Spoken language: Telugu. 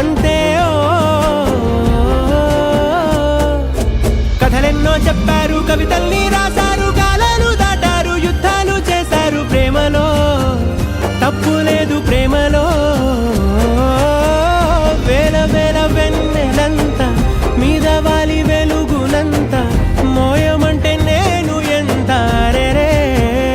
అంటే కథలెన్నో చెప్పారు కవితల్ని